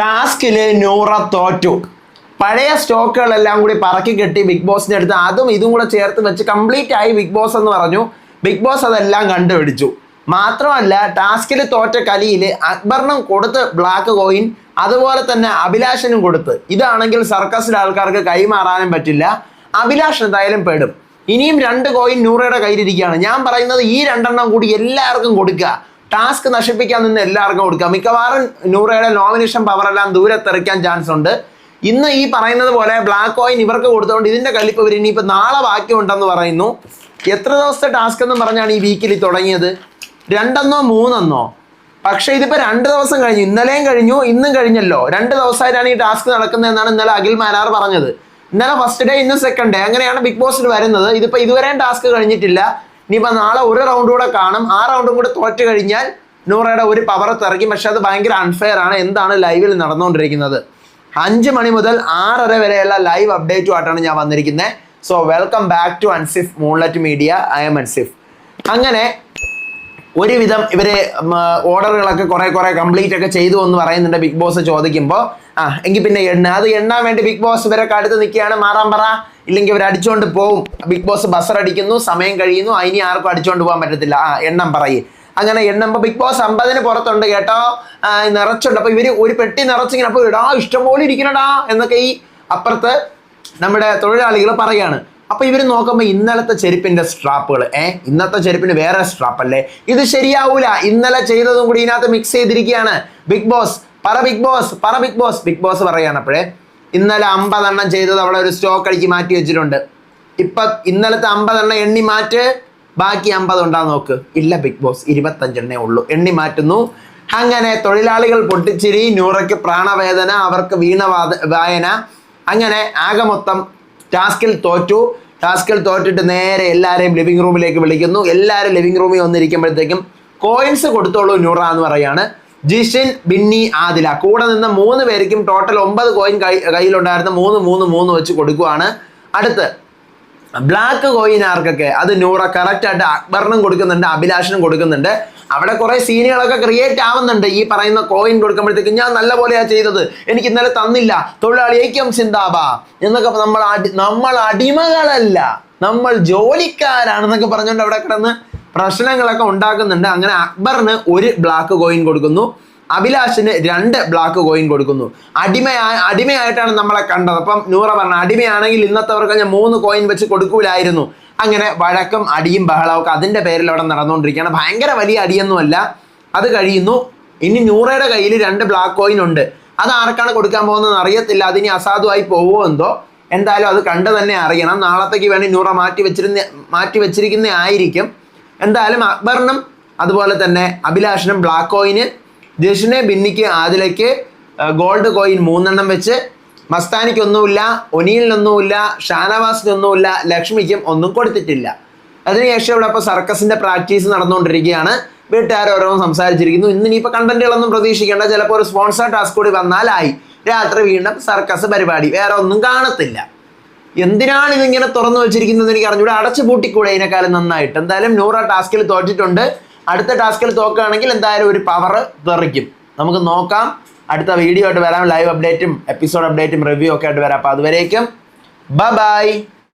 ടാസ്കിൽ നൂറ തോറ്റു. പഴയ സ്റ്റോക്കുകളെല്ലാം കൂടി പറക്കി കെട്ടി ബിഗ് ബോസിന്റെ അടുത്ത് അതും ഇതും കൂടെ ചേർത്ത് വെച്ച് കംപ്ലീറ്റ് ആയി ബിഗ് ബോസ് എന്ന് പറഞ്ഞു. ബിഗ് ബോസ് അതെല്ലാം കണ്ടുപിടിച്ചു. മാത്രമല്ല ടാസ്കിൽ തോറ്റ കലിയിൽ അക്ബറിനും കൊടുത്ത് ബ്ലാക്ക് കോയിൻ അതുപോലെ തന്നെ അഭിലാഷനും കൊടുത്ത്. ഇതാണെങ്കിൽ സർക്കസിലെ ആൾക്കാർക്ക് കൈമാറാനും പറ്റില്ല. അഭിലാഷ് എന്തായാലും പെടും. ഇനിയും രണ്ട് കോയിൻ നൂറയുടെ കയ്യിലിരിക്കുകയാണ്. ഞാൻ പറയുന്നത് ഈ രണ്ടെണ്ണം കൂടി എല്ലാവർക്കും കൊടുക്കുക. ടാസ്ക് നശിപ്പിക്കാൻ നിന്ന് എല്ലാവർക്കും കൊടുക്കുക മിക്കവാറും നൂറയുടെ നോമിനേഷൻ പവറെല്ലാം ദൂരെ തെറിക്കാൻ ചാൻസ് ഉണ്ട്. ഇന്ന് ഈ പറയുന്നത് പോലെ ബ്ലാക്ക് കോയിൻ ഇവർക്ക് കൊടുത്തുകൊണ്ട് ഇതിന്റെ കലിപ്പ് ഇവർ ഇനിയിപ്പോൾ നാളെ ബാക്കിയുണ്ടെന്ന് പറയുന്നു. എത്ര ദിവസത്തെ ടാസ്ക് എന്ന് പറഞ്ഞാണ് ഈ വീക്കിൽ തുടങ്ങിയത്? രണ്ടെന്നോ മൂന്നെന്നോ? പക്ഷേ ഇതിപ്പോൾ രണ്ട് ദിവസം കഴിഞ്ഞു. ഇന്നലെയും കഴിഞ്ഞു ഇന്നും കഴിഞ്ഞല്ലോ. രണ്ട് ദിവസമായിട്ടാണ് ഈ ടാസ്ക് നടക്കുന്നതെന്നാണ് ഇന്നലെ അഖിൽ മാരാർ പറഞ്ഞത്. ഇന്നലെ ഫസ്റ്റ് ഡേ ഇന്ന് സെക്കൻഡ് ഡേ അങ്ങനെയാണ് ബിഗ് ബോസിൽ വരുന്നത്. ഇതിപ്പോൾ ഇതുവരെയും ടാസ്ക് കഴിഞ്ഞിട്ടില്ല. ഇനിയിപ്പോൾ നാളെ ഒരു റൗണ്ട് കൂടെ കാണും. ആ റൗണ്ടും കൂടെ തോറ്റു കഴിഞ്ഞാൽ നൂറയുടെ ഒരു പവർ തിറക്കി പക്ഷെ അത് ഭയങ്കര അൺഫെയർ ആണ്. എന്താണ് ലൈവിൽ നടന്നുകൊണ്ടിരിക്കുന്നത്? അഞ്ച് മണി മുതൽ ആറര വരെയുള്ള ലൈവ് അപ്ഡേറ്റുമായിട്ടാണ് ഞാൻ വന്നിരിക്കുന്നത് so welcome back to Ansif moonlet media I M Ansif അങ്ങനെ ഒരുവിധം ഇവർ ഓർഡറുകളൊക്കെ കുറെ കുറെ കംപ്ലീറ്റ് ഒക്കെ ചെയ്തു എന്ന് പറയുന്നുണ്ട് ബിഗ് ബോസ് ചോദിക്കുമ്പോൾ ആ എങ്കിൽ പിന്നെ എണ്ണ. അത് എണ്ണാൻ വേണ്ടി ബിഗ് ബോസ് ഇവരൊക്കെ അടുത്ത് നിൽക്കുകയാണ്. മാറാൻ പറ. ഇല്ലെങ്കിൽ ഇവർ അടിച്ചുകൊണ്ട് പോവും. ബിഗ് ബോസ് ബസർ അടിക്കുന്നു. സമയം കഴിയുന്നു. അതിനി ആർക്കും അടിച്ചുകൊണ്ട് പോകാൻ പറ്റത്തില്ല. ആ എണ്ണം പറയും. അങ്ങനെ എണ്ണുമ്പോൾ ബിഗ് ബോസ് അമ്പതിന് പുറത്തുണ്ട് കേട്ടോ. നിറച്ചുണ്ട്. അപ്പൊ ഇവർ ഒരു പെട്ടി നിറച്ചിങ്ങനെ അപ്പൊ ഇടാ ഇഷ്ടംപോലെ ഇരിക്കണടാ എന്നൊക്കെ ഈ അപ്പുറത്ത് നമ്മുടെ തൊഴിലാളികൾ പറയാണ്. അപ്പൊ ഇവർ നോക്കുമ്പോൾ ഇന്നലത്തെ ചെരുപ്പിന്റെ സ്ട്രാപ്പുകൾ ഏ ഇന്നത്തെ ചെരുപ്പിന് വേറെ സ്ട്രാപ്പ് അല്ലേ? ഇത് ശരിയാവൂല. ഇന്നലെ ചെയ്തതും കൂടി ഇതിനകത്ത് മിക്സ് ചെയ്തിരിക്കുകയാണ്. ബിഗ് ബോസ് പറ ബിഗ് ബോസ് പറ ബിഗ് ബോസ് ബിഗ് ബോസ് പറയാണ് അപ്പോഴേ ഇന്നലെ അമ്പതെണ്ണം ചെയ്തത് അവിടെ ഒരു സ്റ്റോക്ക് അടിക്ക് മാറ്റി വെച്ചിട്ടുണ്ട്. ഇപ്പൊ ഇന്നലത്തെ അമ്പതെണ്ണം എണ്ണി മാറ്റ്. ബാക്കി അമ്പത് ഉണ്ടാ നോക്ക്. ഇല്ല ബിഗ് ബോസ് ഇരുപത്തഞ്ചെണ്ണേ ഉള്ളൂ. എണ്ണി മാറ്റുന്നു. അങ്ങനെ തൊഴിലാളികൾ പൊട്ടിച്ചിരി നൂറയ്ക്ക് പ്രാണവേദന അവർക്ക് വീണ വായന അങ്ങനെ ആകെ മൊത്തം ടാസ്കിൽ തോറ്റു. ടാസ്കിൽ തോറ്റിട്ട് നേരെ എല്ലാവരെയും ലിവിംഗ് റൂമിലേക്ക് വിളിക്കുന്നു. എല്ലാവരും ലിവിംഗ് റൂമിൽ വന്നിരിക്കുമ്പോഴത്തേക്കും കോയിൻസ് കൊടുത്തോളൂ നൂറ എന്ന് പറയാണ്. ജിഷിൻ ബിന്നി ആദില. കൂടെ നിന്ന് മൂന്ന് പേർക്കും ടോട്ടൽ ഒമ്പത് കോയിൻ കൈ കയ്യിലുണ്ടായിരുന്ന മൂന്ന് മൂന്ന് മൂന്ന് വെച്ച് കൊടുക്കുവാണ്. അടുത്ത് ബ്ലാക്ക് കോയിൻ ആർക്കൊക്കെ? അത് നൂറ കറക്റ്റ് ആയിട്ട് അക്ബറിനും കൊടുക്കുന്നുണ്ട് അഭിലാഷിനും കൊടുക്കുന്നുണ്ട്. അവിടെ കുറെ സീനുകളൊക്കെ ക്രിയേറ്റ് ആവുന്നുണ്ട്. ഈ പറയുന്ന കോയിൻ കൊടുക്കുമ്പോഴത്തേക്ക് ഞാൻ നല്ല പോലെയാ ചെയ്തത്. എനിക്ക് ഇന്നലെ തന്നില്ല. തൊഴിലാളി ഐക്യം സിന്താബ എന്നൊക്കെ നമ്മൾ അടി നമ്മൾ അടിമകളല്ല. നമ്മൾ ജോലിക്കാരാണെന്നൊക്കെ പറഞ്ഞുകൊണ്ട് അവിടെ കിടന്ന് പ്രശ്നങ്ങളൊക്കെ ഉണ്ടാക്കുന്നുണ്ട്. അങ്ങനെ അക്ബറിന് ഒരു ബ്ലാക്ക് കോയിൻ കൊടുക്കുന്നു. അഭിലാഷിന് രണ്ട് ബ്ലാക്ക് കോയിൻ കൊടുക്കുന്നു. അടിമയായ അടിമയായിട്ടാണ് നമ്മളെ കണ്ടത്. അപ്പം നൂറ പറഞ്ഞ അടിമയാണെങ്കിൽ ഇന്നത്തെവർക്ക് ഞാൻ മൂന്ന് കോയിൻ വെച്ച് കൊടുക്കൂലായിരുന്നു. അങ്ങനെ വഴക്കും അടിയും ബഹളവും ഒക്കെ അതിന്റെ പേരിൽ അവിടെ നടന്നുകൊണ്ടിരിക്കുകയാണ്. ഭയങ്കര വലിയ അടിയൊന്നുമല്ല. അത് കഴിയുന്നു. ഇനി നൂറയുടെ കയ്യിൽ രണ്ട് ബ്ലാക്ക് കോയിൻ ഉണ്ട്. അത് ആർക്കാണ് കൊടുക്കാൻ പോകുന്നത് അറിയത്തില്ല. അതിനി അസാധുവായി പോവോ എന്തോ? എന്തായാലും അത് കണ്ട് തന്നെ അറിയണം. നാളത്തേക്ക് വേണ്ടി നൂറ മാറ്റി വെച്ചിരുന്ന മാറ്റി വെച്ചിരിക്കുന്ന ആയിരിക്കും. എന്തായാലും അക്ബറിനും അതുപോലെ തന്നെ അഭിലാഷിനും ബ്ലാക്ക് കോയിന് ജഷിനെ ബിന്നിക്ക് ആദിലയ്ക്ക് ഗോൾഡ് കോയിൻ മൂന്നെണ്ണം വെച്ച് മസ്താനിക്കൊന്നുമില്ല ഒനിയിലൊന്നുമില്ല ഷാനവാസിനൊന്നുമില്ല ലക്ഷ്മിക്കും ഒന്നും കൊടുത്തിട്ടില്ല. അതിനുശേഷം ഇവിടെ ഇപ്പോൾ സർക്കസിന്റെ പ്രാക്ടീസ് നടന്നുകൊണ്ടിരിക്കുകയാണ്. വീട്ടുകാർ ഓരോന്നും സംസാരിച്ചിരിക്കുന്നു. ഇന്ന് ഇനിയിപ്പോൾ കണ്ടന്റുകളൊന്നും പ്രതീക്ഷിക്കേണ്ട. ചിലപ്പോൾ ഒരു സ്പോൺസർ ടാസ്ക് കൂടി വന്നാലായി. രാത്രി വീണ്ടും സർക്കസ് പരിപാടി. വേറെ ഒന്നും കാണത്തില്ല. എന്തിനാണ് ഇതിങ്ങനെ തുറന്നു വെച്ചിരിക്കുന്നത് എനിക്ക് അറിഞ്ഞൂടെ അടച്ചു പൂട്ടിക്കൂടെ ഇതിനേക്കാളും നന്നായിട്ട്. എന്തായാലും നൂറ ടാസ്കിൽ തോറ്റിട്ടുണ്ട്. അടുത്ത ടാസ്കിൽ തോക്കുകയാണെങ്കിൽ എന്തായാലും ഒരു പവർ തെറിക്കും. നമുക്ക് നോക്കാം. അടുത്ത വീഡിയോ ആയിട്ട് വരാം. ലൈവ് അപ്ഡേറ്റും എപ്പിസോഡ് അപ്ഡേറ്റും റിവ്യൂ ഒക്കെ ആയിട്ട് വരാം. അപ്പോൾ അതുവരേക്കും ബ ബൈ